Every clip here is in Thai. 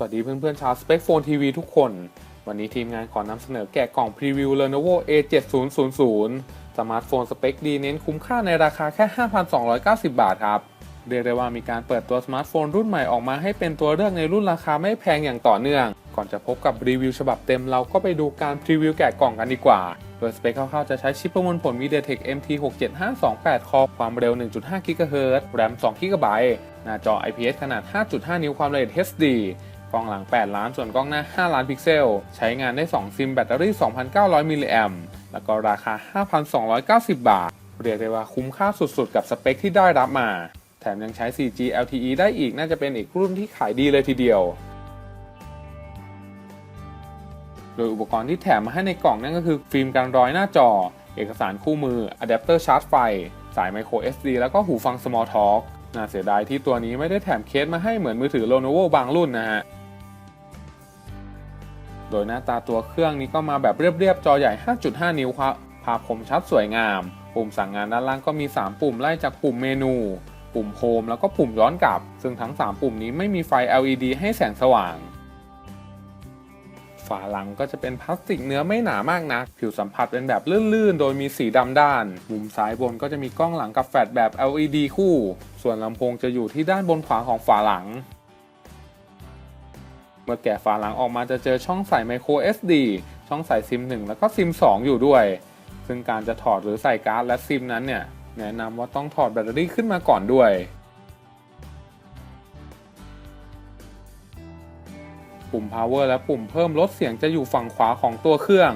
สวัสดีเพื่อนๆชาว Spec Phone TV ทุกคน วันนี้ทีมงานขอนำเสนอแกะกล่องพรีวิว Lenovo A7000 สมาร์ทโฟนสเปคดีเน้นคุ้มค่าในราคาแค่ 5,290 บาทครับเรียกได้ว่ามีการเปิดตัวสมาร์ทโฟนรุ่นใหม่ออกมาให้เป็นตัวเลือกในรุ่นราคาไม่แพงอย่างต่อเนื่อง ก่อนจะพบกับรีวิวฉบับเต็มเราก็ไปดูการพรีวิวแกะกล่องกันดีกว่า โดยสเปคคร่าวๆจะใช้ชิปประมวลผล MediaTek MT67528 คอความเร็ว 1.5 GHz แรม2 GB หน้าจอ IPS ขนาด 5.5 นิ้วความละเอียด HD กล้องหลัง 8 ล้าน ส่วนกล้องหน้า 5 ล้านพิกเซล ใช้งานได้ 2 ซิมแบตเตอรี่ 2,900 มิลลิแอมแล้วก็ราคา 5,290 บาท เรียกได้ว่าคุ้มค่าสุดๆ กับสเปคที่ได้รับมา แถมยังใช้ 4G LTE ได้อีก น่าจะเป็นอีกรุ่นที่ขายดีเลยทีเดียว โดยอุปกรณ์ที่แถมมาให้ในกล่องนั่นก็คือ ฟิล์มกันรอยหน้าจอ เอกสารคู่มืออะแดปเตอร์ชาร์จไฟ สาย micro SD แล้วก็หูฟัง Small Talk น่าเสียดายที่ตัวนี้ไม่ได้แถมเคสมาให้เหมือนมือถือ Lenovo บางรุ่นนะฮะ โดยหน้าตาตัวเครื่องนี้ก็มาแบบเรียบๆ จอใหญ่ 5.5 นิ้วครับภาพคมชัดสวยงาม ปุ่มสั่งงานด้านล่างก็มี 3 ปุ่มไล่จากปุ่มเมนู ปุ่มโฮมแล้วก็ปุ่มย้อนกลับ ซึ่งทั้ง 3 ปุ่มนี้ไม่มีไฟ LED ให้แสงสว่างฝาหลังก็จะเป็นพลาสติกเนื้อไม่หนามากนัก ผิวสัมผัสเป็นแบบลื่นๆ โดยมีสีดำด้าน มุมซ้ายบนก็จะมีกล้องหลังกับแฟลชแบบ LED คู่ ส่วนลำโพงจะอยู่ที่ด้านบนขวาของฝาหลัง มื่อแกะฝาหลังออกมาจะเจอช่องใส่ micro SD ช่องใส่ซิม 1 แล้วก็ซิม 2 อยู่ด้วย ซึ่งการจะถอดหรือใส่การ์ดและซิมนั้นเนี่ยแนะนำว่าต้องถอดแบตเตอรี่ขึ้นมาก่อนด้วย ปุ่ม power และปุ่มเพิ่มลดเสียงจะอยู่ฝั่งขวาของตัวเครื่อง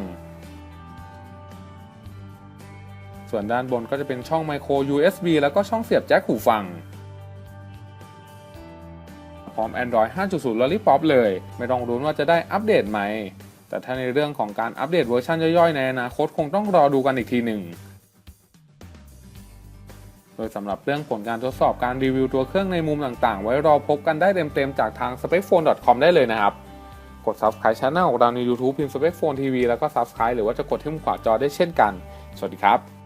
ส่วนด้านบนก็จะเป็นช่อง micro USB แล้วก็ช่องเสียบแจ็คหูฟัง พร้อม Android 5.0 Lollipop เลย ไม่ต้องรุ้นว่าจะได้อัปเดตไหม แต่ถ้าในเรื่องของการอัปเดตเวอร์ชันย่อยๆ ในอนาคตคงต้องรอดูกันอีกทีหนึ่งโดยสำหรับเรื่องผลการทดสอบการรีวิวตัวเครื่องในมุมต่างๆ ไว้รอพบกันได้เต็มๆ จากทาง specphone.com ได้เลยนะครับ กด subscribe channel ของเราใน YouTube พิมพ์ specphone TV แล้วก็ subscribe หรือว่าจะกดที่มุมขวาจอได้เช่นกัน สวัสดีครับ